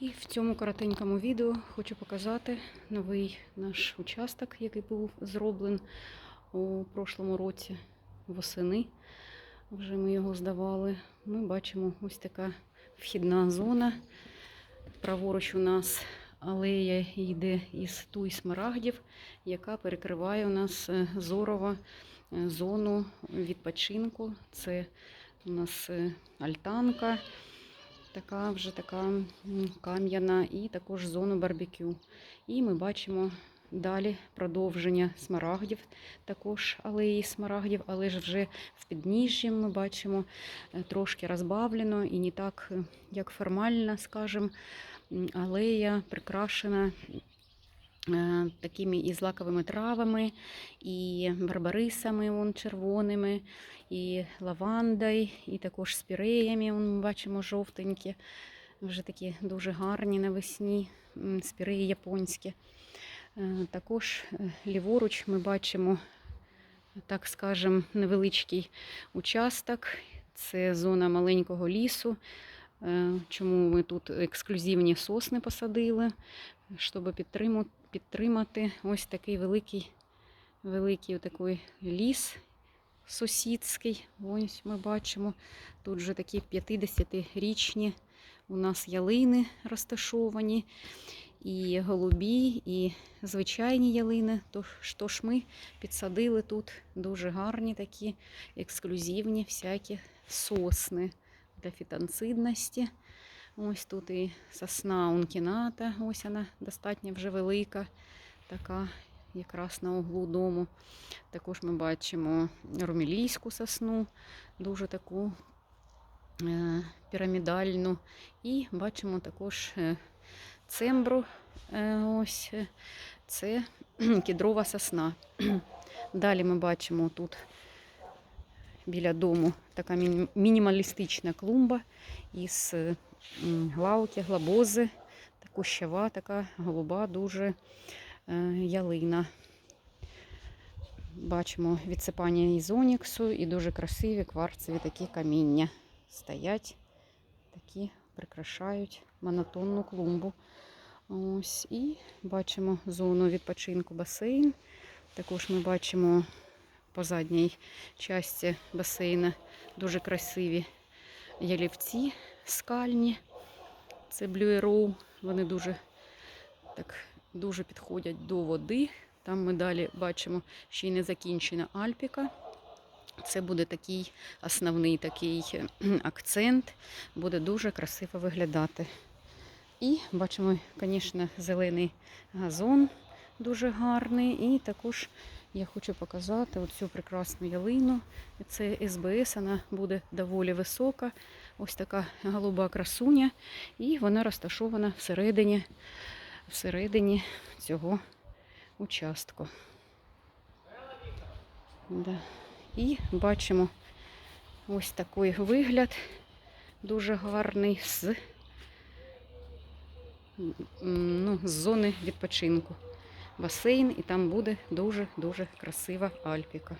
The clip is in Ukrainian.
І в цьому коротенькому відео хочу показати новий наш участок, який був зроблений у прошлому році восени. Вже ми його здавали. Ми бачимо ось така вхідна зона. Праворуч у нас алея йде із туй смарагдів, яка перекриває у нас е, зорова е, зону відпочинку. Це у нас е, альтанка, така вже така кам'яна, і також зону барбекю. І ми бачимо далі продовження смарагдів, також алеї смарагдів, але ж вже в підніжжі ми бачимо е, трошки розбавлено і не так, е, як формальна, скажімо, алея прикрашена такими і злаковими травами, і барбарисами вон, червоними, і лавандою, і також спіреями. Вон, ми бачимо жовтенькі, вже такі дуже гарні навесні, спіреї японські. Е, Також е, ліворуч ми бачимо, так скажем, невеличкий участок. Це зона маленького лісу. Е, Чому ми тут ексклюзивні сосни посадили, щоб підтримати ось такий великий, великий такий ліс сусідський. Ось ми бачимо. Тут вже такі 50-річні у нас ялини розташовані, і голубі, і звичайні ялини. Тож, ми підсадили тут дуже гарні такі ексклюзивні всякі сосни для фітонцидності. Ось тут і сосна ункіната, ось вона достатньо вже велика, така якраз на углу дому. Також ми бачимо румілійську сосну, дуже таку е, пірамідальну. І бачимо також е, цембру. е, Ось е, це кедрова сосна. Далі ми бачимо тут біля дому така мінімалістична клумба із глабози, та кущава, така голуба, дуже е, ялина. Бачимо відсипання із оніксу і дуже красиві кварцеві такі каміння стоять, такі прикрашають монотонну клумбу. Ось і бачимо зону відпочинку басейн. Також ми бачимо по задній часті басейна дуже красиві ялівці скальні. Це Blue Arrow. Вони дуже, так, дуже підходять до води. Там ми далі бачимо ще й не закінчена Альпіка. Це буде такий основний такий акцент, буде дуже красиво виглядати. І бачимо, звісно, зелений газон дуже гарний. І також я хочу показати оцю прекрасну ялину. Це СБС, вона буде доволі висока. Ось така голуба красуня. І вона розташована всередині, всередині цього участку. Да. І бачимо ось такий вигляд, дуже гарний з, ну, з зони відпочинку. Басейн, і там буде дуже-дуже красива Альпіка.